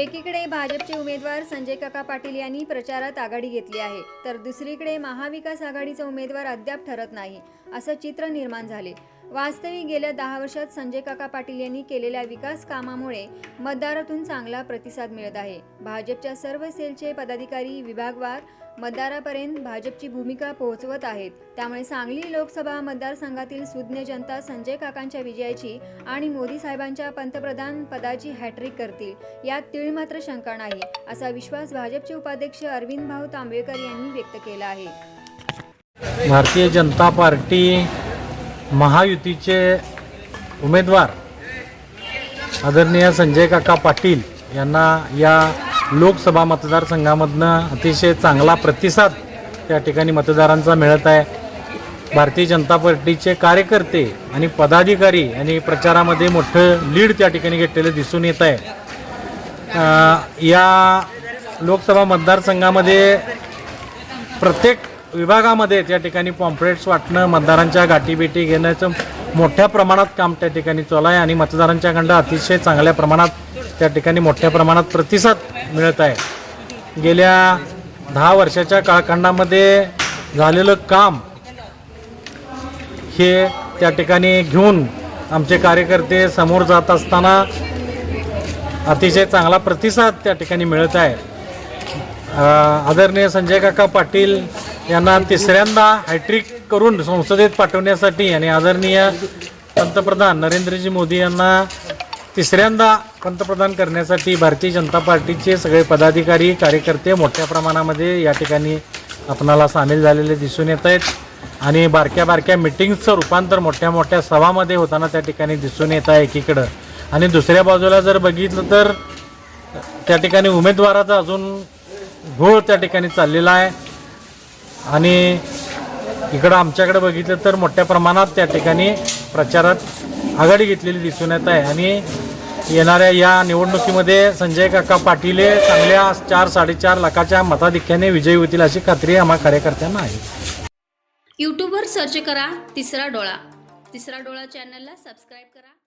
एकीकडे भाजपचे उमेदवार संजय काका पाटील यांनी प्रचारात आघाडी घेतली आहे तर दुसरीकडे महाविकास आघाडीचा उमेदवार अद्याप ठरत नाही असं चित्र निर्माण झाले. वास्तविक गेल्या दहा वर्षात संजय काका पाटील यांनी केलेल्या विकास कामामुळे मतदारातून चांगला प्रतिसाद मिळत आहे. भाजपच्या सर्व सेलचे पदाधिकारी विभागवार मतदारापर्यंत भाजपची भूमिका पोहोचवत आहेत. त्यामुळे सांगली लोकसभा मतदारसंघातील सुज्ञ जनता संजय काकांच्या विजयाची आणि मोदी साहेबांच्या पंतप्रधान पदाची हॅट्रिक करतील यात तीळ मात्र शंका नाही असा विश्वास भाजपचे उपाध्यक्ष अरविंद भाऊ तांबेकर यांनी व्यक्त केला आहे. भारतीय जनता पार्टी महायुतीचे उमेदवार आदरणीय संजय काका पाटील यांना या लोकसभा मतदारसंघामधनं अतिशय चांगला प्रतिसाद त्या ठिकाणी मतदारांचा मिळत आहे. भारतीय जनता पार्टीचे कार्यकर्ते आणि पदाधिकारी आणि प्रचारामध्ये मोठं लीड त्या ठिकाणी घेतलेलं दिसून येत आहे. या लोकसभा मतदारसंघामध्ये प्रत्येक विभागामध्ये त्या ठिकाणी पॉम्पलेट्स वाटणं मतदारांच्या गाठीभेटी घेण्याचं मोठ्या प्रमाणात काम त्या ठिकाणी चालू आहे आणि मतदारांच्याकडं अतिशय चांगल्या प्रमाणात त्या ठिकाणी मोठ्या प्रमाणात प्रतिसाद मिळत आहे. गेल्या दहा वर्षाच्या काळखंडामध्ये झालेलं काम हे त्या ठिकाणी घेऊन आमचे कार्यकर्ते समोर जात असताना अतिशय चांगला प्रतिसाद त्या ठिकाणी मिळत आहे. आदरणीय संजय काका पाटील यांना तिसऱ्यांदा हॅट्रिक करून संसदेत पाठवण्यासाठी आणि आदरणीय पंतप्रधान नरेंद्रजी मोदी यांना तिसऱ्यांदा पंतप्रधान करण्यासाठी भारतीय जनता पार्टीचे सगळे पदाधिकारी कार्यकर्ते मोठ्या प्रमाणामध्ये या ठिकाणी आपणाला सामील झालेले दिसून येत आहेत. आणि बारक्या बारक्या मिटिंग्सचं रूपांतर मोठ्या मोठ्या सभामध्ये होताना त्या ठिकाणी दिसून येत आहे एकीकडं. आणि दुसऱ्या बाजूला जर बघितलं तर त्या ठिकाणी उमेदवाराचा अजून घोळ त्या ठिकाणी चाललेला आहे. आणि इकडं आमच्याकडे बघितलं तर मोठ्या प्रमाणात त्या ठिकाणी प्रचारात आघाडी घेतलेली दिसून येत आहे. आणि येणाऱ्या या निवडणुकीमध्ये संजय काका पाटील हे चांगल्या चार साडेचार लाखाच्या मताधिक्याने विजयी होतील अशी खात्री आम्हा कार्यकर्त्यांना आहे. यूट्यूबवर सर्च करा तिसरा डोळा. तिसरा डोळा चॅनलला सबस्क्राईब करा.